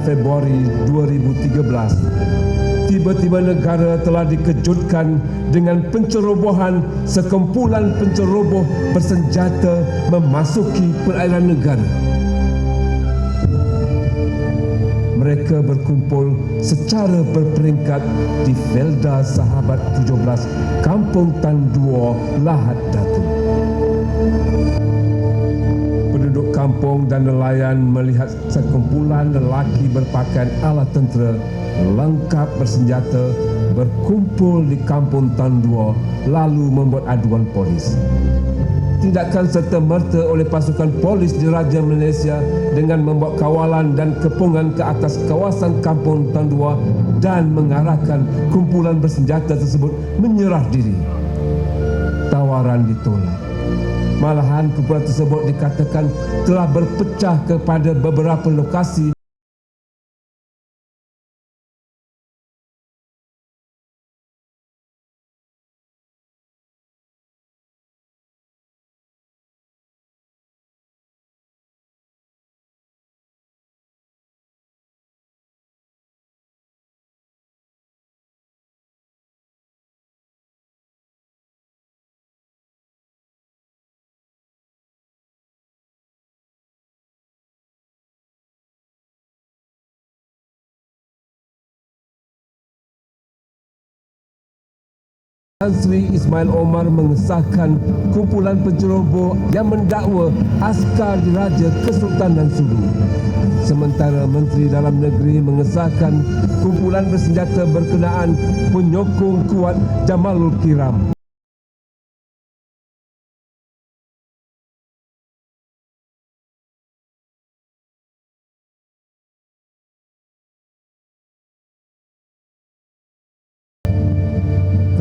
Februari 2013, tiba-tiba negara telah dikejutkan dengan pencerobohan sekumpulan penceroboh bersenjata memasuki perairan negara. Mereka berkumpul secara berperingkat di Felda Sahabat 17, Kampung Tan Duo, Lahad Datu. Kampung dan nelayan melihat sekumpulan lelaki berpakaian ala tentera lengkap bersenjata berkumpul di kampung Tan Duo lalu membuat aduan polis tindakan serta-merta oleh pasukan polis diraja Malaysia dengan membuat kawalan dan kepungan ke atas kawasan kampung Tandua dan mengarahkan kumpulan bersenjata tersebut menyerah diri. Tawaran ditolak. Malahan kumpulan tersebut dikatakan telah berpecah kepada beberapa lokasi Tan Sri Ismail Omar mengesahkan kumpulan penceroboh yang mendakwa askar diraja Kesultanan Sulu. Sementara Menteri Dalam Negeri mengesahkan kumpulan bersenjata berkenaan penyokong kuat Jamalul Kiram.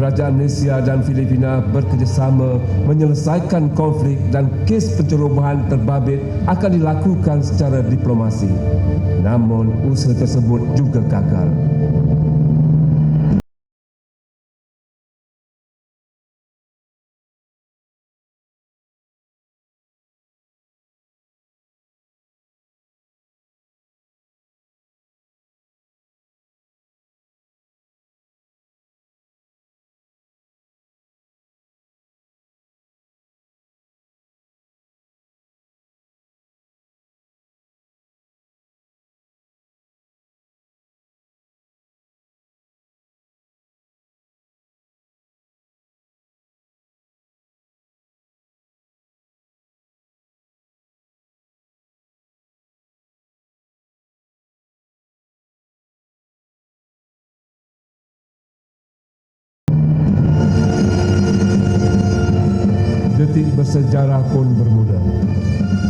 Kerajaan Malaysia dan Filipina bekerjasama menyelesaikan konflik dan kes pencerobohan terbabit akan dilakukan secara diplomasi. Namun usaha tersebut juga gagal. Bersejarah pun bermula.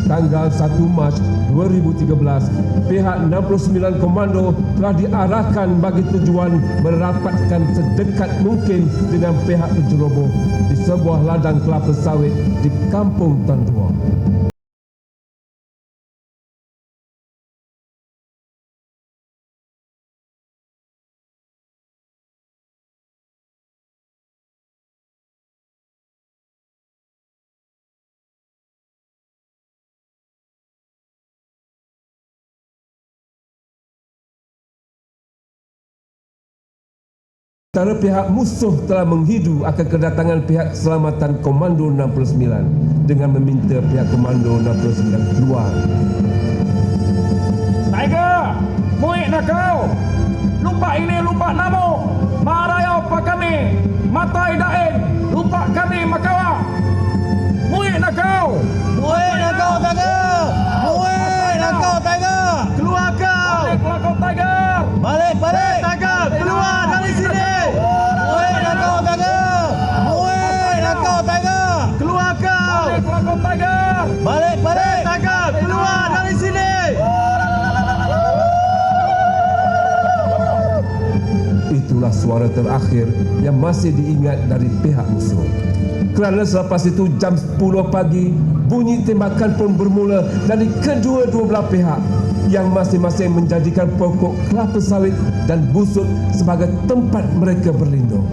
Tanggal 1 Mac 2013, pihak 69 Komando telah diarahkan bagi tujuan merapatkan sedekat mungkin dengan pihak penceroboh di sebuah ladang kelapa sawit di Kampung Tandua. Antara pihak musuh telah menghidu akan kedatangan pihak keselamatan Komando 69 dengan meminta pihak Komando 69 keluar. Tiger, muik nak kau. Lupa ini, lupa namo. Maraya apa kami? Matai dain, Keluar Tiger. Balik balik! Tiger! Keluar dari sini! Itulah suara terakhir yang masih diingat dari pihak musuh. Kerana selepas itu jam 10 pagi, bunyi tembakan pun bermula dari kedua-dua belah pihak yang masing-masing menjadikan pokok kelapa sawit dan busuk sebagai tempat mereka berlindung.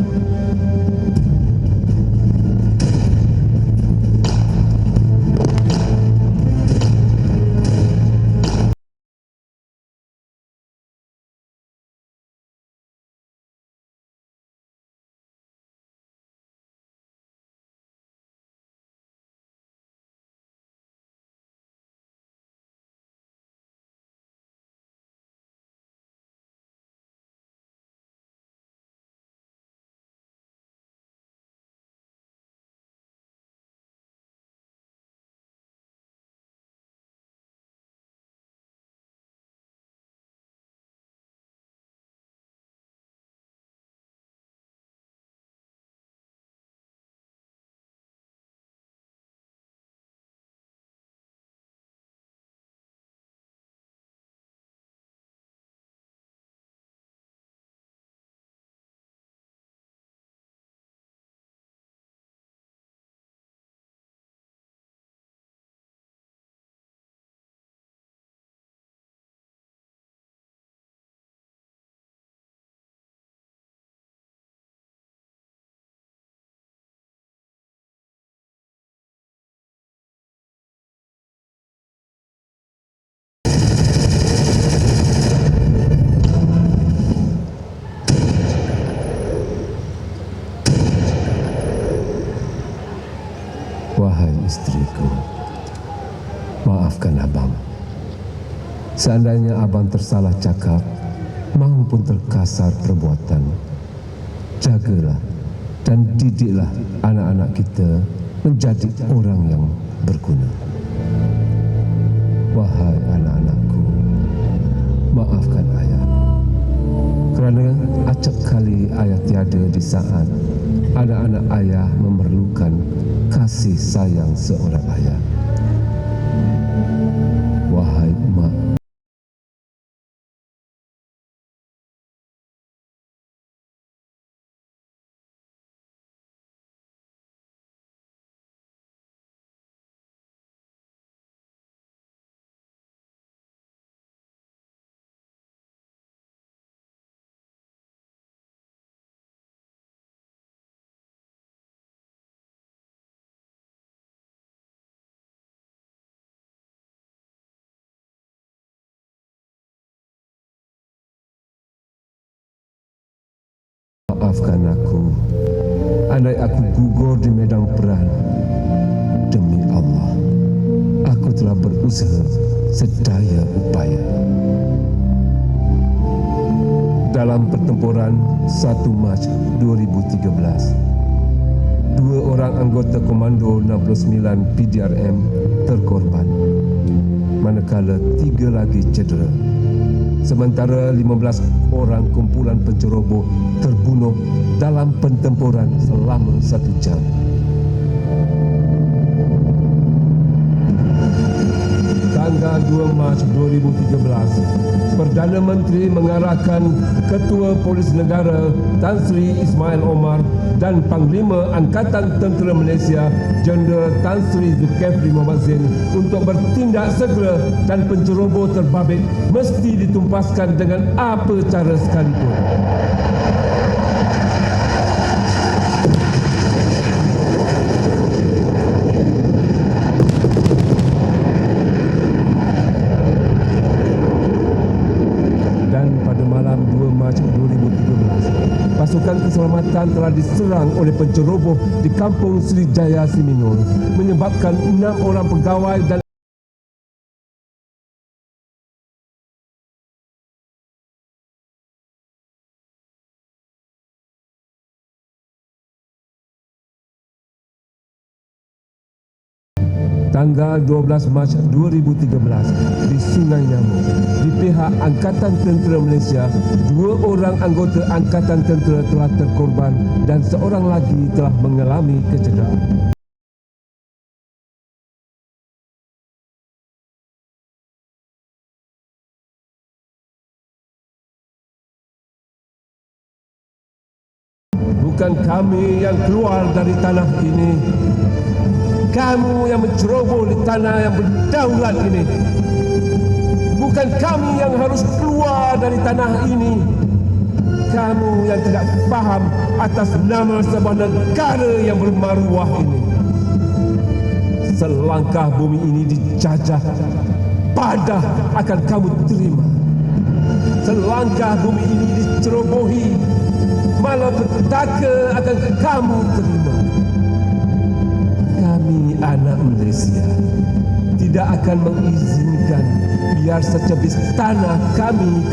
Seandainya abang tersalah cakap maupun terkasar perbuatan, jagalah dan didiklah anak-anak kita menjadi orang yang berguna. Wahai anak-anakku, maafkan ayah. Kerana acap kali ayah tiada di saat anak-anak ayah memerlukan kasih sayang seorang ayah. Maafkan aku. Andai aku gugur di medan perang, demi Allah, aku telah berusaha sedaya upaya. Dalam pertempuran 1 Mac 2013, dua orang anggota Komando 69 PDRM terkorban, manakala tiga lagi cedera. Sementara 15 orang kumpulan penceroboh terbunuh dalam pertempuran selama satu jam. Tanggal 2 Mac 2013, Perdana Menteri mengarahkan Ketua Polis Negara Tan Sri Ismail Omar dan Panglima Angkatan Tentera Malaysia Jeneral Tan Sri Zulkifli Mohamad untuk bertindak segera dan penceroboh terbabit mesti ditumpaskan dengan apa cara sekalipun. dan pada malam 2 Mac 2013 keselamatan telah diserang oleh penceroboh di kampung Sri Jaya Siminul menyebabkan enam orang pegawai dan tanggal 12 Mac 2013 di Sungai Nyamuk. Di pihak Angkatan Tentera Malaysia, dua orang anggota Angkatan Tentera telah terkorban dan seorang lagi telah mengalami kecederaan. Bukan kami yang keluar dari tanah ini kamu yang menceroboh di tanah yang berdaulat ini. Bukan kami yang harus keluar dari tanah ini. Kamu yang tidak faham atas nama sebuah negara yang bermaruah ini. Selangkah bumi ini dijajah, padah akan kamu terima. Selangkah bumi ini dicerobohi, malah petaka akan kamu terima kami anak Malaysia tidak akan mengizinkan biar secebis tanah kami